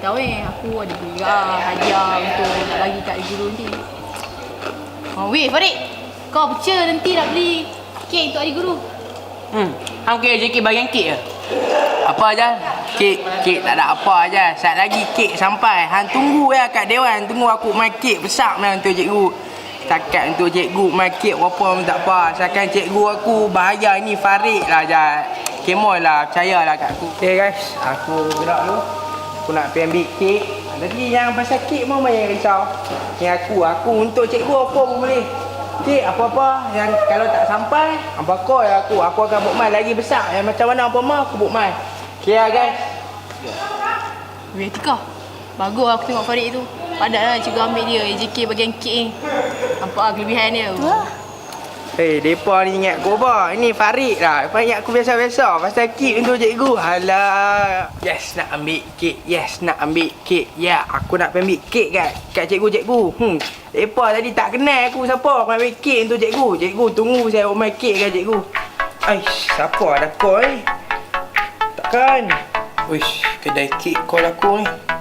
tahu eh aku ada lah hadiah untuk nak bagi kat guru nanti. Oh, weh Farid. Kau perca nanti nak beli kek untuk adik guru. Hmm. Hang kira JK bagian kek ke? Apa aja? Kek, kek tak ada apa aja. Sat lagi kek sampai. Hang tunggu ya kat dewan. Tunggu aku main kek besar main untuk cikgu. Takat untuk cikgu main kek berapa pun tak apa. Asalkan cikgu aku bahaya ni Farid lah je. Kemoy lah, percayalah kat aku. Okay guys, aku gerak dulu. Aku nak pergi ambil kek. Tadi yang pasal kek mau main risau. Yang aku, aku untuk cikgu apa pun boleh. Kek apa-apa yang kalau tak sampai, apa kau ya aku. Aku akan buat mai lagi besar. Yang macam mana apa mau aku buat mai. Okay lah guys. Weh Tika. Bagus aku tengok Farid tu. Padat lah cikgu ambil dia AJK bagian kek ni. Nampak lah kelebihan dia. Hei, depa ni ingat aku apa? Ini Farid lah. Depa ingat aku biasa-biasa. Pasal kek untuk cikgu. Alah. Yes, nak ambil kek. Yes, nak ambil kek. Ya, aku nak ambil kek kat, kat cikgu-cikgu. Hmm. Depa tadi tak kenal aku siapa. Aku nak ambil kek untuk cikgu. Cikgu tunggu saya main kek kat cikgu. Aish, siapa ada kau ni? Takkan. Wish, kedai kek call aku ni.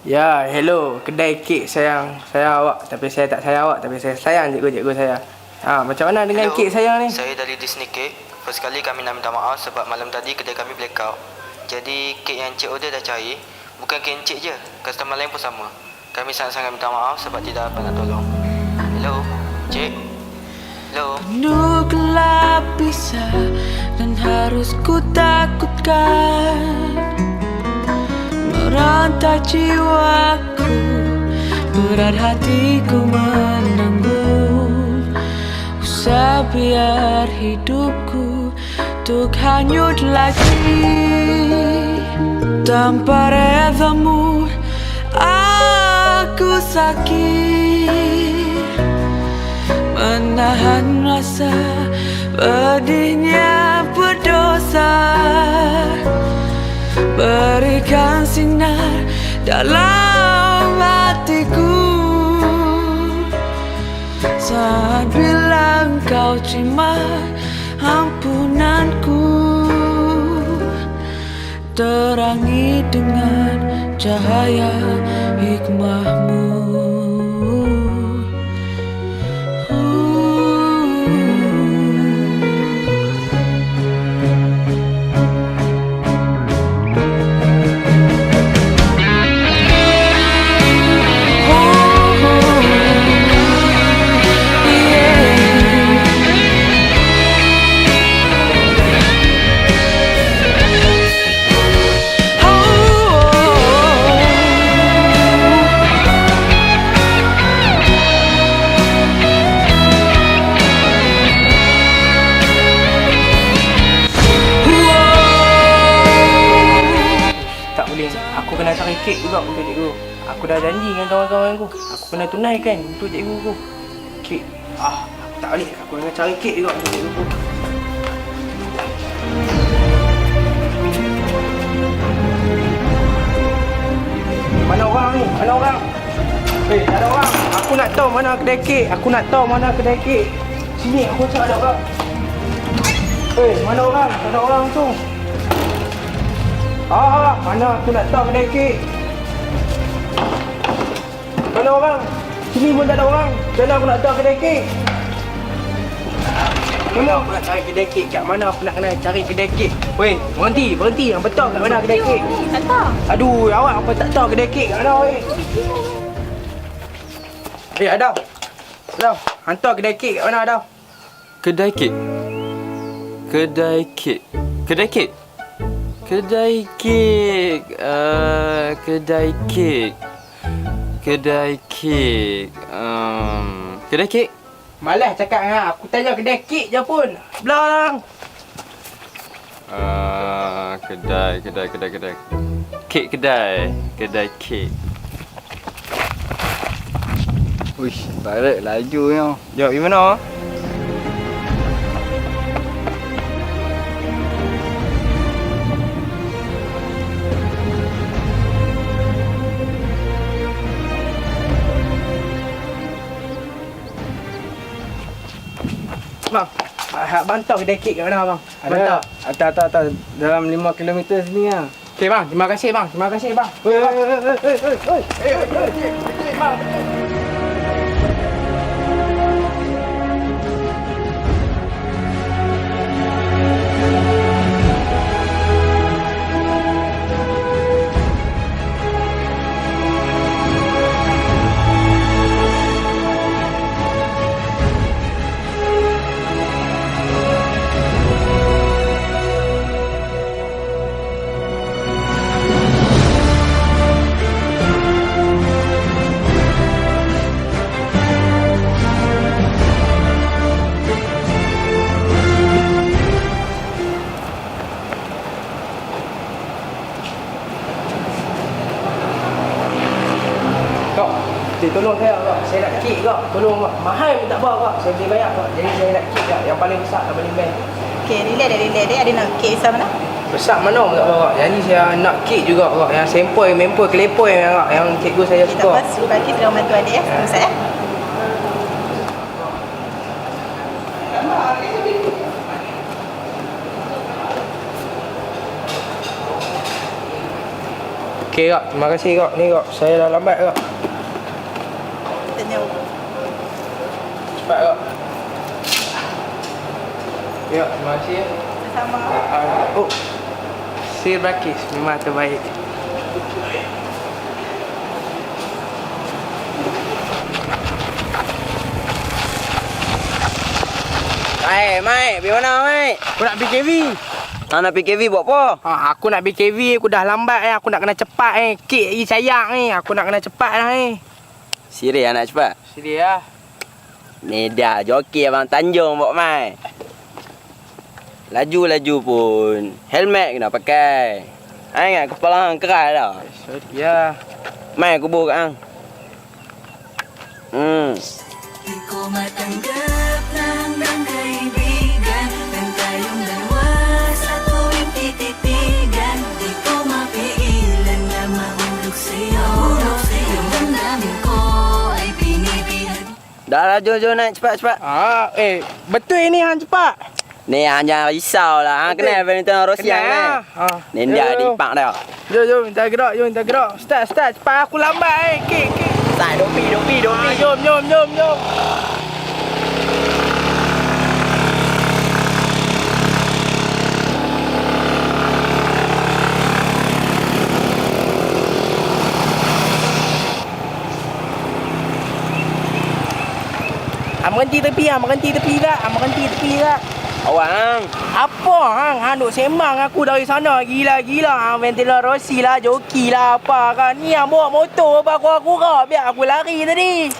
Ya, hello. Kedai kek sayang. Saya awak. Tapi saya tak sayang awak. Tapi saya sayang cikgu-cikgu saya. Ha, macam mana dengan Hello, kek sayang ni? Saya dari Disney Cake. First kali kami nak minta maaf sebab malam tadi kedai kami blackout. Jadi kek yang Cik order dah cair. Bukan kek Encik je. Customer lain pun sama. Kami sangat-sangat minta maaf sebab tidak dapat nak tolong. Hello, Cik. Hello. Penuh gelap bisa dan harus ku takutkan Merantai jiwaku, berat hatiku menanggung Usah biar hidupku untuk hanyut lagi. Tanpa redamu aku sakit. Menahan rasa pedihnya berdosa berikan sinar dalam hatiku. Saat bilang kau terima ampunanku terangi dengan cahaya hikmahmu janji dengan kawan-kawan aku. Aku kena tunaikan untuk cikgu aku. Kek. Ah, aku tak boleh. Aku kena cari kek juga untuk cikgu aku. Mana orang ni? Mana orang? Eh, ada orang. Aku nak tahu mana kedai kek. Aku nak tahu mana kedai kek. Sini aku cakap ada orang. Eh, mana orang? Ada orang tu. Ah, mana aku nak tahu kedai kek. Mana orang? Sini pun tak ada orang. Mana aku nak tahu kedai kek? Mana aku nak cari kedai kek? Kat mana aku nak kena cari kedai kek? Weh, berhenti, berhenti. Yang betul kat mana kedai kek? Tak tahu. Aduh, awak apa tak tahu kedai kek kat mana weh? Eh, Adam. Adam, hantar kedai kek kat mana Adam? Kedai kek. Kedai kek. Kedai kek. Kedai kek. Uh, kedai kek. Kedai kek. Um, kedai kek. Malas cakap dengan aku tanya kedai kek je pun. Sebelah lang. Uh, kedai, kedai, kedai, kedai. Kek kedai. Kedai kek. Uish, barat lajunya. Jom, di mana? Ah, bantau kedai kek kat mana bang? Ada. Bantau. Atas, atas. Dalam 5 km sini lah. Okey bang, terima kasih bang. Terima kasih bang. Oi, oi, oi, oi, oi, oi, oi. Eh, eh, eh, eh, bang. Tolong saya kak. Saya nak kek kak. Tolong kak. Mahal pun tak apa kak. Saya boleh bayar kak. Jadi saya nak kek kak. Yang paling besar dan paling best. Okey, relax dia, relax dia. Ada nak kek sama mana? Besar mana pun tak apa kak. Jadi saya nak kek juga kak. Yang sempoi, mempoi, kelepoi yang kak. Yang cikgu saya Tak suka. apa, suruh kita tolong bantu adik ya. Tunggu saya. Okey kak. Terima kasih kak. Ni kak. Saya dah lambat kak. Tanya. Cepat kak. Ya, terima kasih ya. Sama. Uh, oh, Sir Bakis memang terbaik. Mai, Mai, pergi mana, Mai? Aku nak pergi KV. Ha, nak pergi KV buat apa? Ha, aku nak pergi KV, aku dah lambat eh. Aku nak kena cepat eh. Kek lagi sayang eh. Aku nak kena cepat lah eh. Siri anak cepat. Sedih lah. Ni dah joki abang Tanjung buat Mai. Laju-laju pun. Helmet kena pakai. Ha, ingat kepala hang keras dah. Sorry lah. Mai kubur kat hang. Hmm. Di koma Dah lah, jom, jom naik cepat-cepat. Ah, eh, betul ni hang cepat. Ni hang jangan risau lah. Hang kenal Valentino Rossi hang kan? Ha. Ni dia di dah. Jom, jom, minta gerak, jom, minta gerak. Start, start. Cepat aku lambat eh. Kek, kek. Sai, dopi, dopi, dopi. Ah, jom, jom, jom, jom. Ah, berhenti tepi ah, berhenti tepi tak? Ah, berhenti tepi tak? Awak hang. Apa hang? Hang duk sembang aku dari sana. Gila-gila hang Valentino Rossi lah, joki lah apa kan. Ni hang bawa motor apa aku aku kau. Biar aku lari tadi.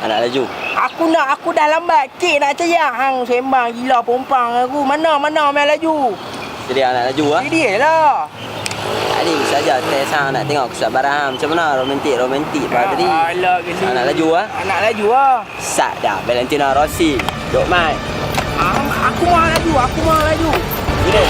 Anak laju. Aku nak aku dah lambat. Kek nak ceyak hang sembang gila pompang aku. Mana mana main laju. Jadi anak laju ah. Dia lah. Tadi saja test hang nak tengok kesabaran hang macam mana romantik romantik pada tadi. Alah ke Anak laju ah. Anak laju ah. Sat dah Valentino Rossi. Dok mai. Hang, aku mau laju, aku mau laju. Duduk.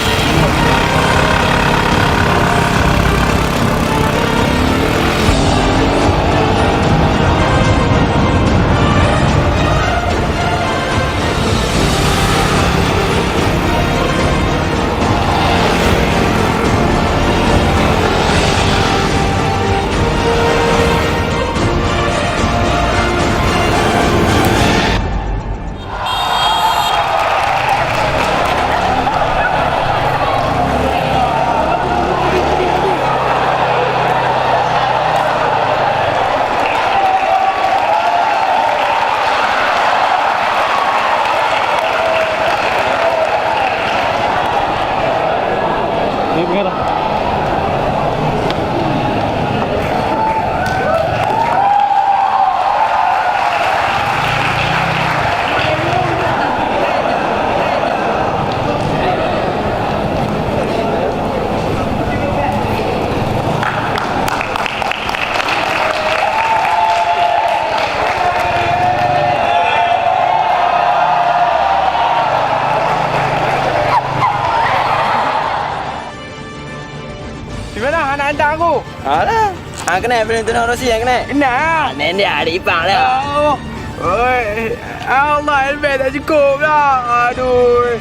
Di mana hang nak hantar aku? Alah. Hang kenal Valentino Rossi hang kenal? Kenal. Ah, ni dia adik ipar dah. Oh. Oi, Allah helmet tak cukup lah. Aduh.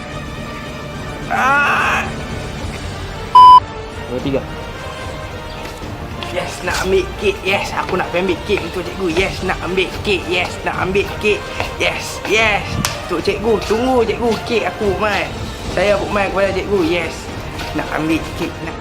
Ah. Dua tiga. Yes, nak ambil kek. Yes, aku nak ambil kek untuk cikgu. Yes, nak ambil kek. Yes, nak ambil kek. Yes, yes. Untuk cikgu, tunggu cikgu kek aku, Mai. Saya Abuk Mai kepada cikgu. Yes. Nak ambil kek. Nak